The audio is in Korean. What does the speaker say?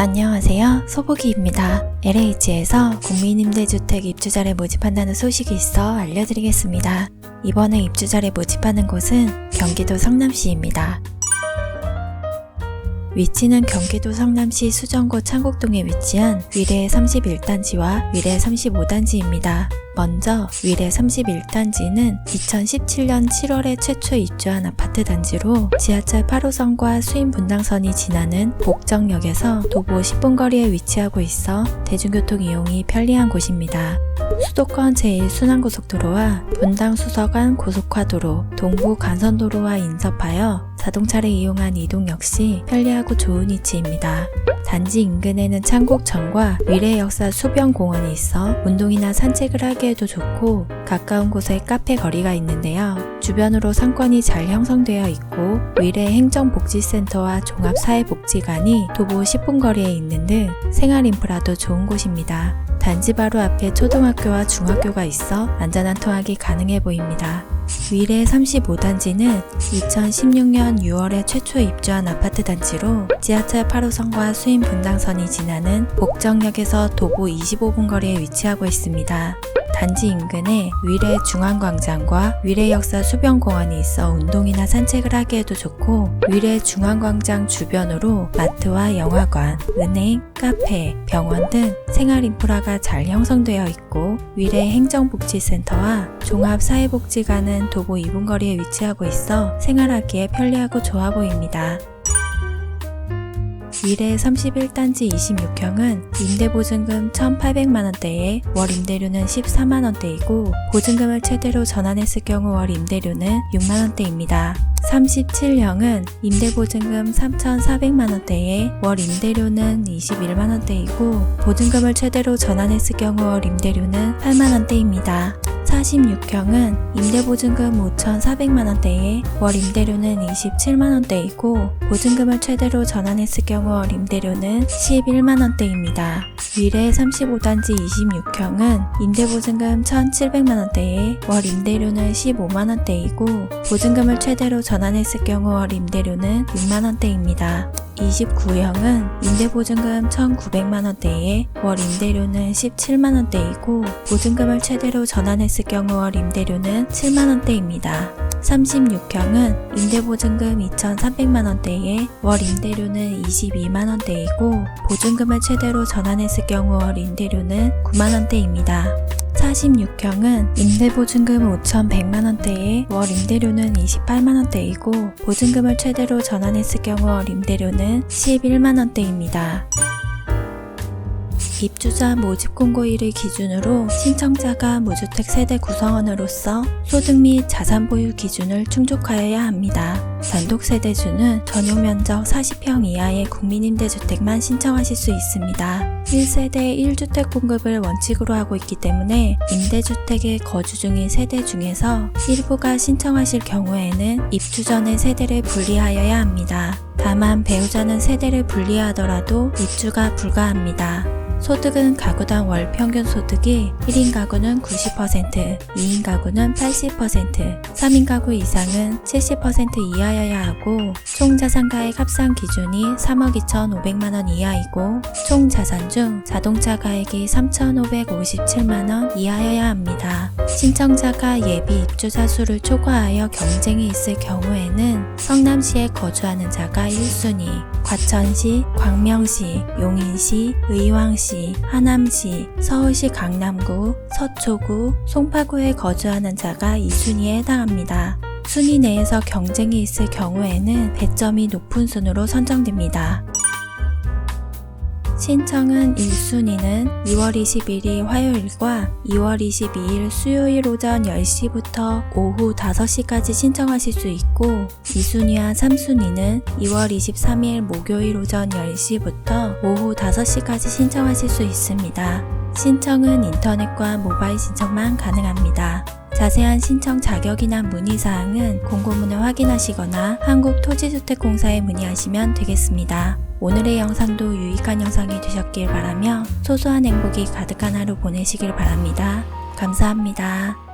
안녕하세요. 소보기입니다. LH에서 국민임대주택 입주자를 모집한다는 소식이 있어 알려드리겠습니다. 이번에 입주자를 모집하는 곳은 경기도 성남시입니다. 위치는 경기도 성남시 수정구 창곡동에 위치한 위례 31단지와 위례 35단지입니다. 먼저 위례 31단지는 2017년 7월에 최초 입주한 아파트 단지로 지하철 8호선과 수인 분당선이 지나는 복정역에서 도보 10분 거리에 위치하고 있어 대중교통 이용이 편리한 곳입니다. 수도권 제1순환고속도로와 분당 수서간 고속화도로, 동부 간선도로와 인접하여 자동차를 이용한 이동 역시 편리하고 좋은 위치입니다. 단지 인근에는 창곡천과 위례 역사 수변공원이 있어 운동이나 산책을 하기에도 좋고 가까운 곳에 카페 거리가 있는데요. 주변으로 상권이 잘 형성되어 있고 위례 행정복지센터와 종합사회복지관이 도보 10분 거리에 있는 등 생활 인프라도 좋은 곳입니다. 단지 바로 앞에 초등학교와 중학교가 있어 안전한 통학이 가능해 보입니다. 위례 35단지는 2016년 6월에 최초 입주한 아파트 단지로 지하철 8호선과 수인 분당선이 지나는 복정역에서 도보 25분 거리에 위치하고 있습니다. 단지 인근에 위례 중앙광장과 위례 역사 수변공원이 있어 운동이나 산책을 하기에도 좋고 위례 중앙광장 주변으로 마트와 영화관, 은행, 카페, 병원 등 생활 인프라가 잘 형성되어 있고 위례 행정복지센터와 종합사회복지관은 도보 2분 거리에 위치하고 있어 생활하기에 편리하고 좋아 보입니다. 위례 31단지 26형은 임대보증금 1,800만원대에 월 임대료는 14만원대이고 보증금을 최대로 전환했을 경우 월 임대료는 6만원대입니다. 37형은 임대보증금 3,400만원대에 월 임대료는 21만원대이고 보증금을 최대로 전환했을 경우 월 임대료는 8만원대입니다. 46형은 임대보증금 5,400만원대에 월 임대료는 27만원대이고 보증금을 최대로 전환했을 경우 월 임대료는 11만원대입니다. 위례 35단지 26형은 임대보증금 1,700만원대에 월 임대료는 15만원대이고 보증금을 최대로 전환했을 경우 월 임대료는 6만원대입니다. 29형은 임대보증금 1,900만원대에 월 임대료는 17만원대이고 보증금을 최대로 전환했을 경우 월 임대료는 7만원대입니다. 36형은 임대보증금 2,300만원대에 월 임대료는 22만원대이고 보증금을 최대로 전환했을 경우 월 임대료는 9만원대입니다. 46형은 임대보증금 5,100만원대에 월 임대료는 28만원대이고 보증금을 최대로 전환했을 경우 월 임대료는 11만원대입니다. 입주자 모집 공고일을 기준으로 신청자가 무주택 세대 구성원으로서 소득 및 자산 보유 기준을 충족하여야 합니다. 단독 세대주는 전용 면적 40평 이하의 국민임대주택만 신청하실 수 있습니다. 1세대 1주택 공급을 원칙으로 하고 있기 때문에 임대주택에 거주 중인 세대 중에서 일부가 신청하실 경우에는 입주 전에 세대를 분리하여야 합니다. 다만 배우자는 세대를 분리하더라도 입주가 불가합니다. 소득은 가구당 월 평균 소득이 1인 가구는 90%, 2인 가구는 80%, 3인 가구 이상은 70% 이하여야 하고 총 자산가액 합산 기준이 3억 2,500만 원 이하이고 총 자산 중 자동차 가액이 3,557만 원 이하여야 합니다. 신청자가 예비 입주자 수를 초과하여 경쟁이 있을 경우에는 성남시에 거주하는 자가 1순위, 과천시, 광명시, 용인시, 의왕시, 하남시, 서울시 강남구, 서초구, 송파구에 거주하는 자가 2순위에 해당합니다. 순위 내에서 경쟁이 있을 경우에는 배점이 높은 순으로 선정됩니다. 신청은 1순위는 2월 21일 화요일과 2월 22일 수요일 오전 10시부터 오후 5시까지 신청하실 수 있고 2순위와 3순위는 2월 23일 목요일 오전 10시부터 오후 5시까지 신청하실 수 있습니다. 신청은 인터넷과 모바일 신청만 가능합니다. 자세한 신청 자격이나 문의사항은 공고문을 확인하시거나 한국토지주택공사에 문의하시면 되겠습니다. 오늘의 영상도 유익한 영상이 되셨길 바라며 소소한 행복이 가득한 하루 보내시길 바랍니다. 감사합니다.